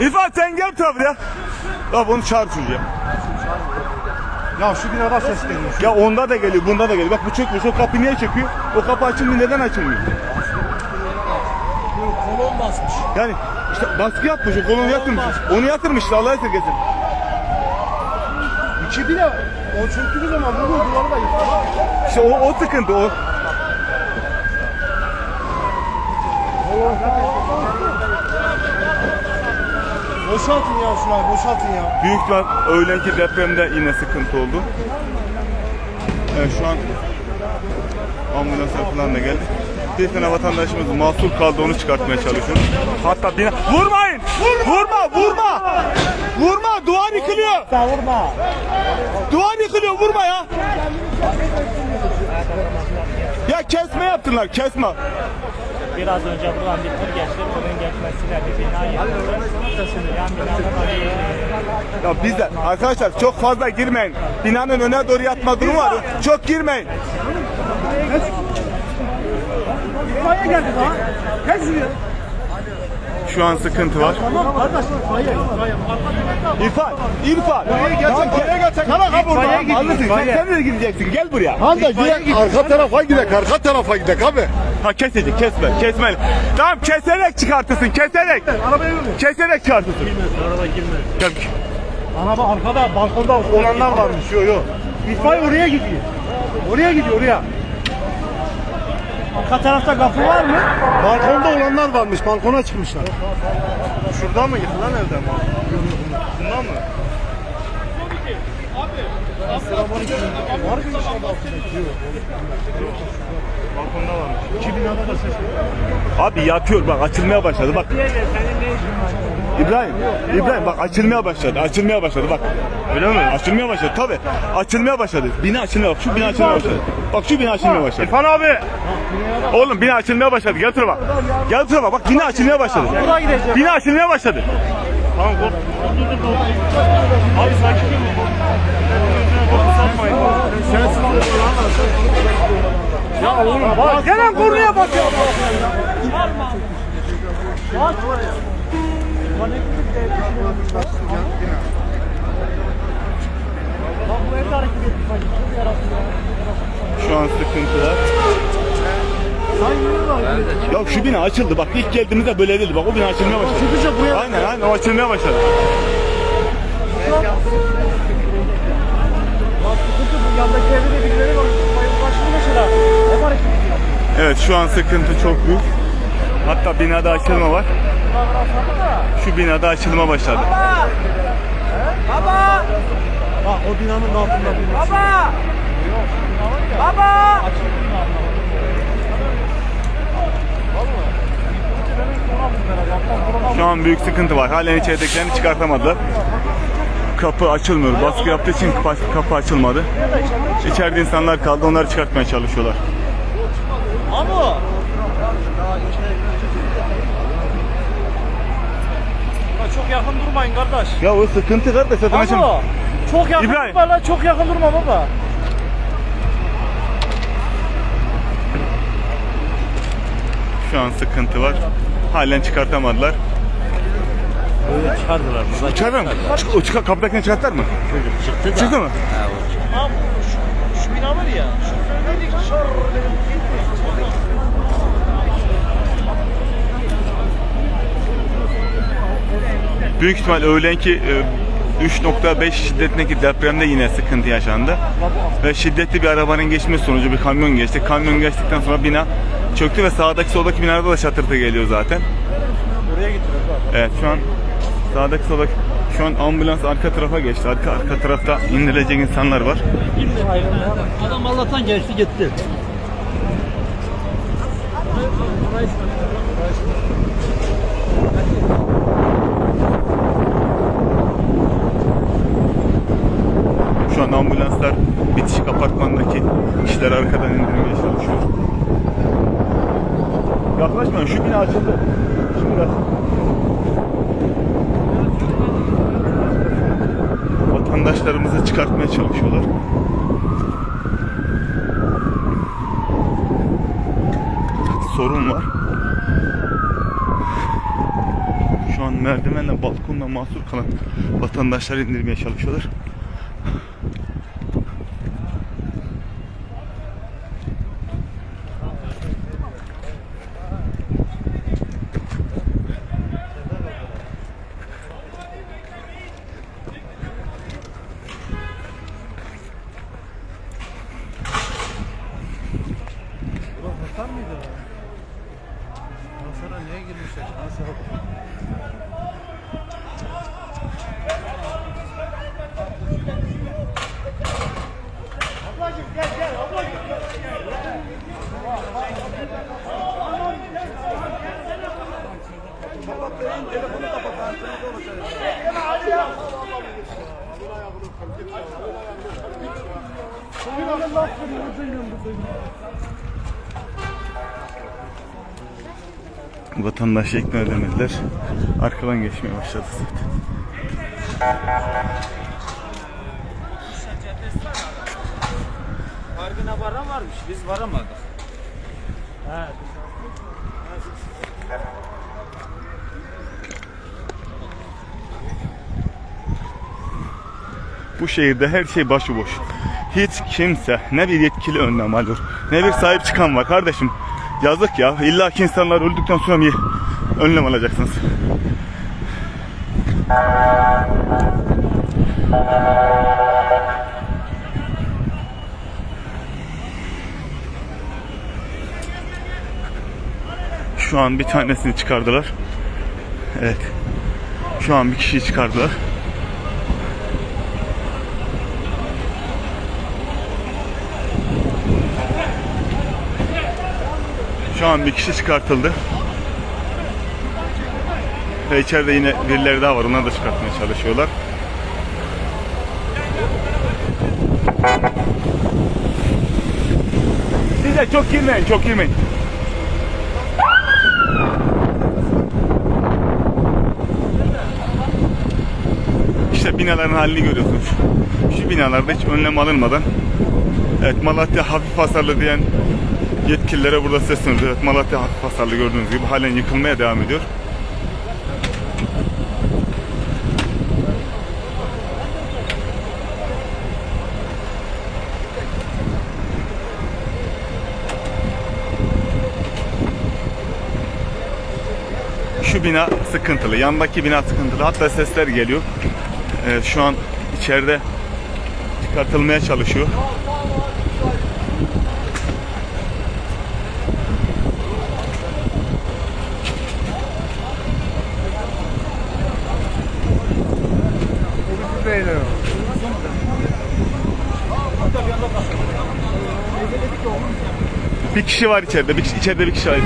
İrfan sen gel tabi ya. Ya bunu çağır çocuğa. Ya şu binada ses geliyor. Ya onda da geliyor, bunda da geliyor. Bak bu çökmüş. O kapı niye çöküyor? O kapı açılmıyor. Neden açılmıyor? Kolon basmış. Yani işte baskı yapmış. O kolonu yatırmış. Onu yatırmış. işte, Allah'a esirgesin. İki bile o çöktüğü zaman bu duvarı da yıktı. İşte o, o sıkıntı. O. Boşaltın ya şurayı boşaltın ya. Büyük ihtimal öğlenki depremde yine sıkıntı oldu. Evet şu an ambulanslar falan da geldi. Bir tane vatandaşımız mahsur kaldı onu çıkartmaya çalışıyoruz. Hatta bina... Vurmayın! Vurma! Vurma! Vurma! Duvar yıkılıyor! Vurma. Duvar yıkılıyor! Vurma ya! Ya kesme yaptılar kesme. Biraz önce buradan bir tır geçti. Tırın geçmesiyle bir bina yıkıldı. Yan da bir Ya biz de arkadaşlar çok fazla girmeyin. Binanın öne doğru yatma durumu var. Çok girmeyin. Geldi daha. Gel şuraya. Şu an sıkıntı var. Tamam kardeş. İrfan, İrfan. Gelsen? Kana ha burada. Anladın sen, nereye gideceksin? Gel buraya. Handa gidek arka tarafa gidek arka tarafa gidek abi. Ha kesecek, kesme, kesme. Tamam keserek çıkartırsın, keserek. Arabaya. Keserek çıkartırsın. Araba girme. Gel. Araba arkada balkonda olanlar varmış. Yo yo. İtfaiye oraya gidiyor. Oraya gidiyor oraya. Arka tarafta kapı var mı? Balkonda olanlar varmış. Balkona çıkmışlar. Şuradan mı yıkılan evden mi? Bundan mı? Var mı inşallah? Balkonda varmış. İki binada da ses Abi yatıyor bak açılmaya başladı bak. İbrahim, İbrahim bak açılmaya başladı, açılmaya başladı bak. Öyle mi? Açılmaya başladı tabi. Açılmaya başladı. Bina açılmaya bak, şu bina açılmaya başladı. Bak şu bina açılmaya başladı. İrfan abi. Oğlum bina açılmaya başladı. Gel tarafa. Gel tarafa bak bina açılmaya başladı. Bina açılmaya başladı. Tamam dur. Abi sakin ol. Ya oğlum bak. Gelen konuya bak ya. Şu an sıkıntılar. Ya şu bina açıldı bak ilk geldiğimizde böyle değildi bak o bina açılmaya başladı. Aynen aynen o açılmaya başladı. sıkıntı bu yandaki evde de birileri var. Başını mesela. Hep hareket ediyor. Evet şu an sıkıntı çok büyük. Hatta binada açılma var. Şu binada açılma başladı. Bak o binanın altında bir Şu an büyük sıkıntı var. Halen içeridekilerini çıkartamadılar. Kapı açılmıyor. Baskı yaptığı için kapı, kapı açılmadı. İçeride insanlar kaldı. Onları çıkartmaya çalışıyorlar. Ama çok yakın durmayın kardeş. Ya o sıkıntı kardeş. Zaten Ama çok yakın İbrahim. durma lan çok yakın durma baba. Şu an sıkıntı var. Halen çıkartamadılar. Böyle çıkardılar burada. Çıkarır mı? Çık, o çıkar, kapıdakini çıkartlar mı? Çıktı da. Çıktı mı? Abi şu, şu bina var ya. Şu böyleydik. Büyük ihtimal öğlenki e, 3.5 şiddetindeki depremde yine sıkıntı yaşandı. Ve şiddetli bir arabanın geçmesi sonucu bir kamyon geçti. Kamyon geçtikten sonra bina çöktü ve sağdaki soldaki binada da şatırtı geliyor zaten. Oraya bak. Evet şu an sağdaki soldaki şu an ambulans arka tarafa geçti. Arka arka tarafta indirilecek insanlar var. Adam Allah'tan geçti gitti. Şu an ambulanslar bitişik apartmandaki kişiler arkadan indirmeye çalışıyor. Yaklaşmayın şu bina açıldı. Şimdi Vatandaşlarımızı çıkartmaya çalışıyorlar. Sorun var. Şu an merdivenle balkonla mahsur kalan vatandaşları indirmeye çalışıyorlar. Hasan mıydı? Hasan'a niye girmişler? Hasan. Vatandaşı ikna edemediler. Arkadan geçmeye başladı zaten. Farkına varan varmış. Biz varamadık. He. Bu şehirde her şey başıboş. Hiç kimse ne bir yetkili önlem alıyor ne bir sahip çıkan var kardeşim. Yazık ya. İlla ki insanlar öldükten sonra bir önlem alacaksınız. Şu an bir tanesini çıkardılar. Evet. Şu an bir kişiyi çıkardılar. Şu an bir kişi çıkartıldı. Ve içeride yine birileri daha var. Onları da çıkartmaya çalışıyorlar. Siz de çok girmeyin, çok girmeyin. İşte binaların halini görüyorsunuz. Şu binalarda hiç önlem alınmadan Evet Malatya hafif hasarlı diyen yetkililere burada sesleniyoruz. Evet Malatya hafif hasarlı gördüğünüz gibi halen yıkılmaya devam ediyor. Şu bina sıkıntılı. Yandaki bina sıkıntılı. Hatta sesler geliyor. Evet, şu an içeride çıkartılmaya çalışıyor. Bir kişi var içeride. Bir kişi, içeride bir kişi var.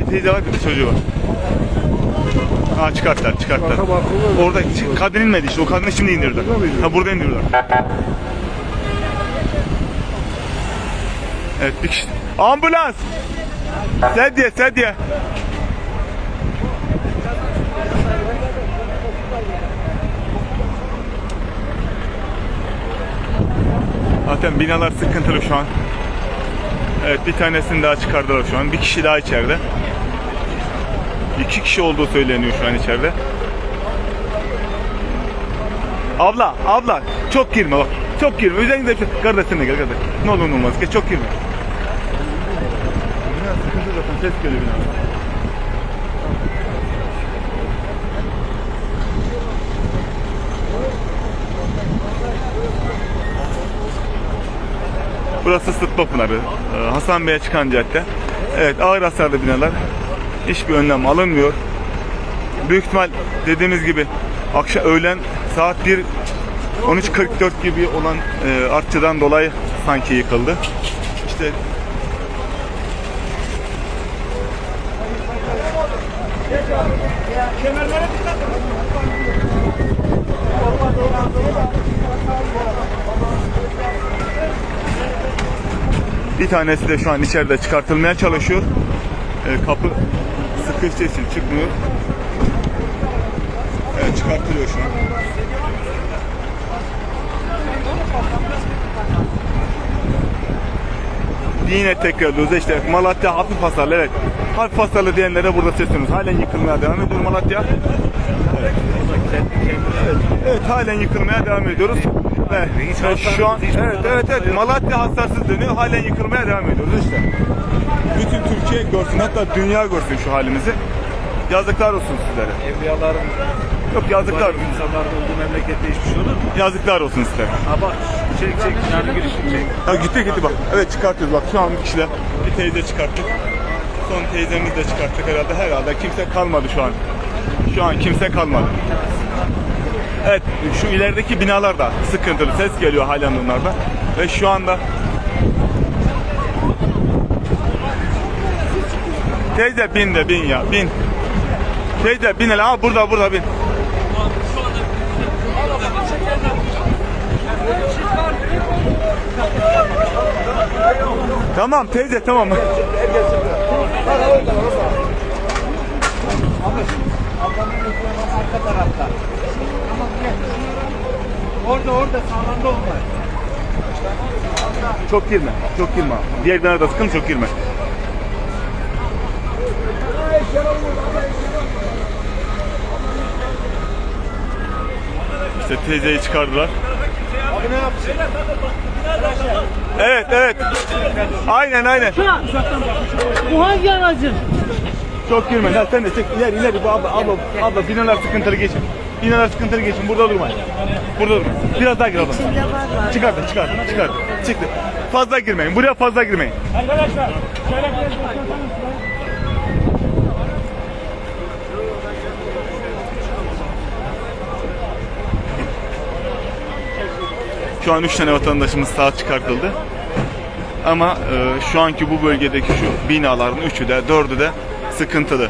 Bir teyze var bir çocuğu var. Ha çıkarttılar çıkarttılar. Orada kadın inmedi işte. O kadını şimdi indirdiler. Ha burada indiriyorlar. Evet bir kişi. Ambulans! Sedye sedye. Zaten binalar sıkıntılı şu an. Evet bir tanesini daha çıkardılar şu an. Bir kişi daha içeride. İki kişi olduğu söyleniyor şu an içeride. Abla, abla çok girme bak. Çok girme. Üzerinde kardeşine gel kardeş. Ne olur ne olmaz. Çok girme. Bina sıkıntı zaten. Ses geliyor binadan. Burası Sıtma Pınarı. Ee, Hasan Bey'e çıkan cadde. Evet ağır hasarlı binalar. Hiçbir önlem alınmıyor. Büyük ihtimal dediğimiz gibi akşam öğlen saat 1 13.44 gibi olan e, artçıdan dolayı sanki yıkıldı. İşte Bir tanesi de şu an içeride çıkartılmaya çalışıyor. Ee, kapı sıkıştığı için çıkmıyor. Evet çıkartılıyor şu an. yine tekrarlıyoruz işte Malatya hafif hasarlı evet. Hafif hasarlı diyenlere burada sesleniyoruz. Halen yıkılmaya devam ediyor Malatya. Evet. Evet halen yıkılmaya devam ediyoruz. Ve, ve şu an evet evet evet Malatya hasarsız dönüyor. Halen yıkılmaya devam ediyoruz işte. Bütün Türkiye görsün hatta dünya görsün şu halimizi. Yazıklar olsun sizlere. Evliyaların Yok yazıklar. insanların olduğu memlekette hiçbir şey olur mu? Yazıklar olsun sizlere. Ha bak çek çek yani girişini çek. Ya gitti gitti bak. Evet çıkartıyoruz bak. Şu an bir kişiler bir teyze çıkarttık. Son teyzemiz de çıkarttık herhalde. Herhalde kimse kalmadı şu an. Şu an kimse kalmadı. Evet şu ilerideki binalar da sıkıntılı. Ses geliyor halen onlardan. Ve şu anda Teyze bin de bin ya bin. Teyze bin hele. Aa burada burada bin. Tamam teyze tamam. Orada orada sağlamda onlar. Çok girme. Çok girme. Diğer binada da sıkın çok girme. İşte teyzeyi çıkardılar. Abi ne yapsın? Evet evet. Aynen aynen. Bu hangi aracın? Çok girme. Ya sen de çek ileri ileri. Bu abla abla abla binalar sıkıntılı geçin. Binalar sıkıntılı geçin. Burada durmayın. Burada durmayın. Biraz daha gir abla. Çıkardı çıkardı çıkardı. Çıktı. Fazla girmeyin. Buraya fazla girmeyin. Arkadaşlar şöyle bir Şu an 3 tane vatandaşımız sağ çıkartıldı. Ama e, şu anki bu bölgedeki şu binaların üçü de dördü de sıkıntılı.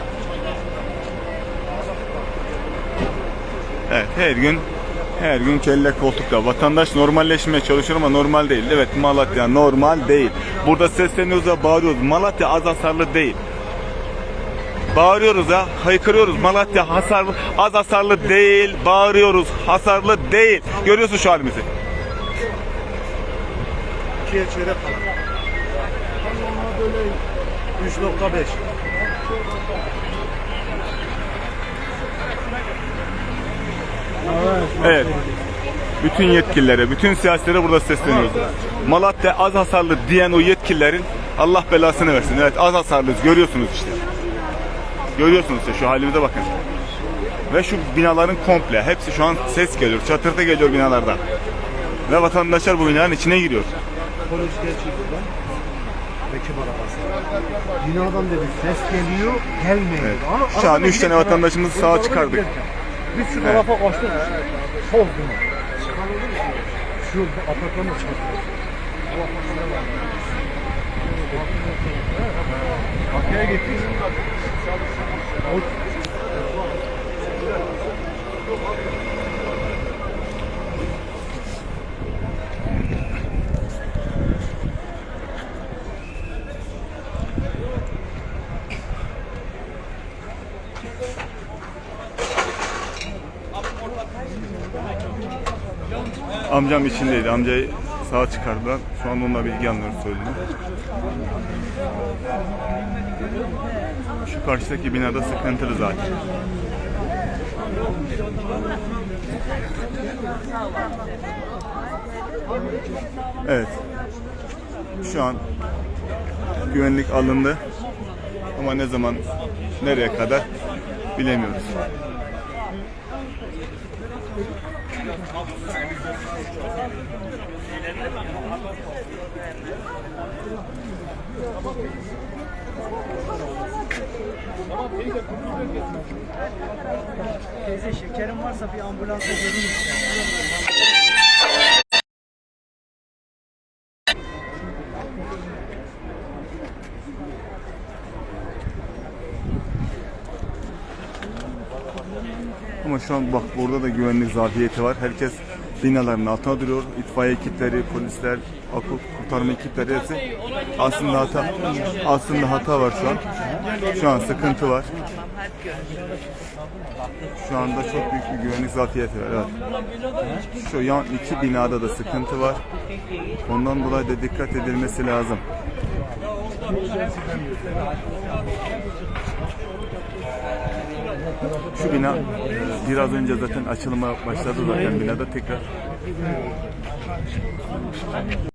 Evet her gün her gün kelle koltukta. Vatandaş normalleşmeye çalışıyor ama normal değil. Evet Malatya normal değil. Burada sesleniyoruz ve bağırıyoruz. Malatya az hasarlı değil. Bağırıyoruz ha, haykırıyoruz. Malatya hasarlı, az hasarlı değil. Bağırıyoruz, hasarlı değil. Görüyorsun şu halimizi. İkiye çeyrek falan. Böyle 3.5. Evet. Bütün yetkililere, bütün siyasilere burada sesleniyoruz. Malatya az hasarlı diyen o yetkililerin Allah belasını versin. Evet az hasarlıyız görüyorsunuz işte. Görüyorsunuz işte şu halimize bakın. Ve şu binaların komple hepsi şu an ses geliyor. Çatırtı geliyor binalardan. Ve vatandaşlar bu binaların içine giriyor. Polis buradan. Ekip arabası. Binadan dedi ses geliyor gelmeyin. Evet. Şu an arkadan üç tane giderken- vatandaşımızı sağa çıkardık. Biz şu tarafa kaçtık. Sol bina. Şu apartmanı çıkarttık. Arkaya gittik. O Amcam içindeydi. Amcayı sağa çıkardılar. Şu an onunla bilgi alıyoruz söylediğini. Şu karşıdaki binada sıkıntılı zaten. Evet. Şu an güvenlik alındı. Ama ne zaman nereye kadar bilemiyoruz. Teyze şekerim varsa bir ambulansa görün. Ama şu an bak burada da güvenlik zafiyeti var. Herkes binaların altına duruyor. İtfaiye ekipleri, polisler, akıl kurtarma ekipleri hepsi aslında hata aslında hata var şu an. Şu an sıkıntı var. Şu anda çok büyük bir güvenlik zafiyeti var. Evet. Şu yan iki binada da sıkıntı var. Ondan dolayı da dikkat edilmesi lazım. Şu bina biraz önce zaten açılıma başladı zaten binada tekrar